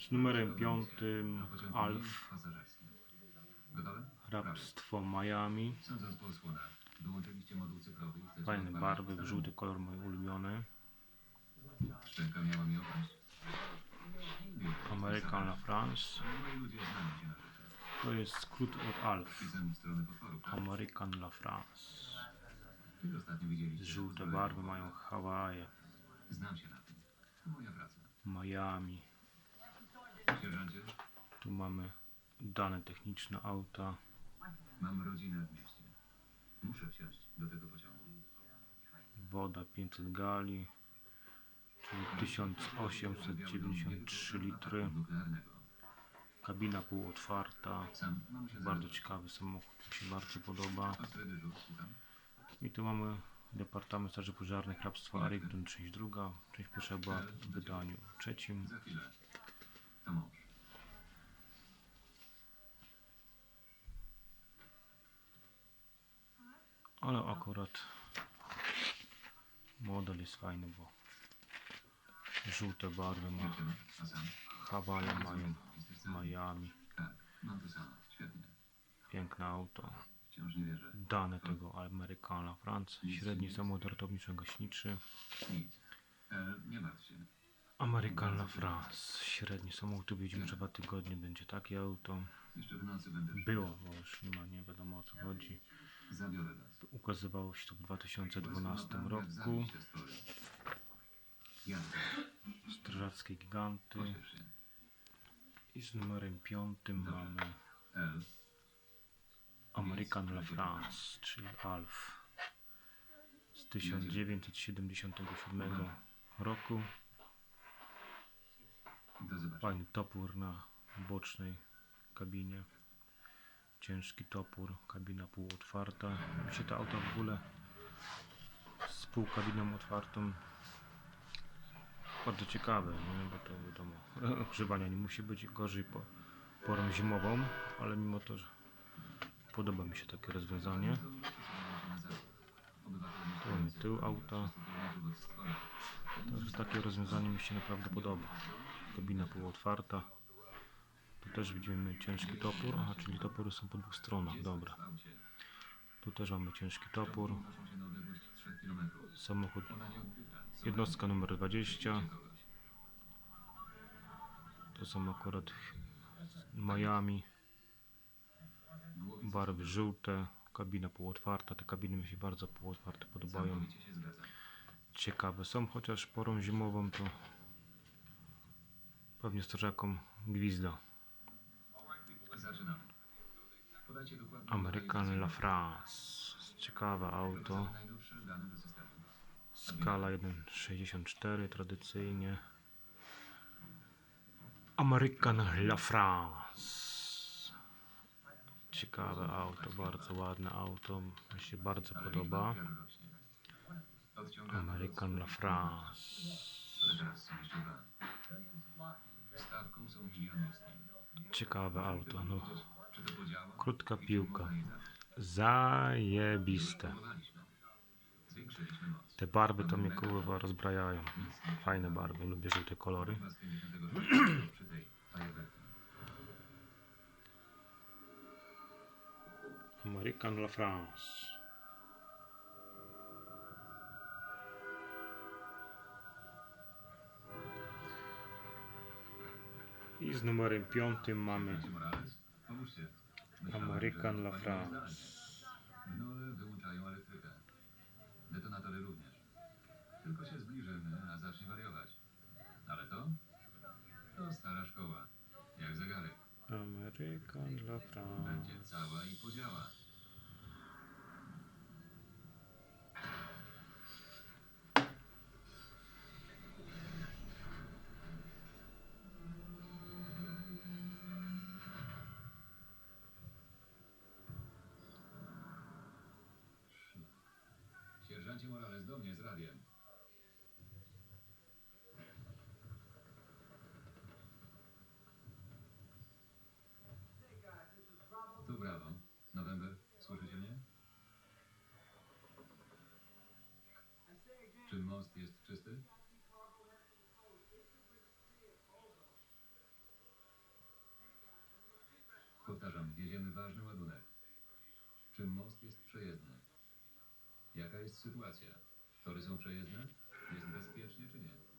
Z numerem piątym Alf, hrabstwo Miami. Fajne barwy, żółty kolor mój ulubiony. American La France. To jest skrót od Alf. American La France. Żółte barwy mają Hawaje. Miami. Tu mamy dane techniczne auta. mam rodzinę w mieście. Muszę wsiąść do tego pociągu. Woda 500 gali, czyli 1893 litry. Kabina półotwarta. Bardzo ciekawy samochód, mi się bardzo podoba. I tu mamy Departament Straży Pożarnej Hrabstwa Arrington, część druga. Część pierwsza była w wydaniu trzecim. Za chwilę. To mąż. Ale akurat model jest fajny, bo żółte barwy ma. Sam? Hawaje mają? Miami. Tak. Piękne auto. Dane tego American La France. Średni samochód ratowniczo-gaśniczy. Nic. E, La France. Średni samochód tu widzimy, że dwa tygodnie będzie takie auto. Było, bo już nie ma, nie wiadomo o co chodzi. Ukazywało się to w 2012 Naprawdę roku. Strażackie giganty. I z numerem piątym mamy L. American La France, czyli Alf. Z 1977 roku. Fajny topór na bocznej kabinie. Ciężki topór, kabina półotwarta. Mi się ta auta w ogóle z półkabiną otwartą bardzo ciekawe, nie? bo to wiadomo, ogrzewania nie musi być gorzej po porą zimową, ale mimo to, że podoba mi się takie rozwiązanie. Tu mamy tył auta. Także takie rozwiązanie mi się naprawdę podoba. Kabina półotwarta. Tu też widzimy ciężki topór, aha, czyli topory są po dwóch stronach, dobra. Tu też mamy ciężki topór. Samochód, jednostka numer 20. To są akurat Miami. Barwy żółte, kabina półotwarta. Te kabiny mi się bardzo półotwarte podobają. Ciekawe są, chociaż porą zimową to pewnie strażakom gwizda. American La France. Ciekawe auto. Skala 1.64 tradycyjnie. American La France. Ciekawe auto, bardzo ładne auto. Mi się bardzo podoba. American La France. Stawką są miliony. Ciekawe auto, no. Krótka piłka. Zajebiste. Te barwy to mnie kurwa rozbrajają. Fajne barwy, lubię żółte kolory. Chyba z 56 przy tej fajerwerki. American La France. I z numerem piątym mamy American La France. Gnole wyłączają elektrykę. Detonatory również. Tylko się zbliżymy, a zacznie wariować. Ale to? To stara szkoła. Jak. American La Będzie France. cała i podziała. Morales, do mnie z radiem. Tu brawo. November, słyszycie mnie? Czy most jest czysty? Powtarzam, wieziemy ważny ładunek. Czy most jest przejezdny? Jaka jest sytuacja? Tory są przejezdne? Jest bezpiecznie czy nie?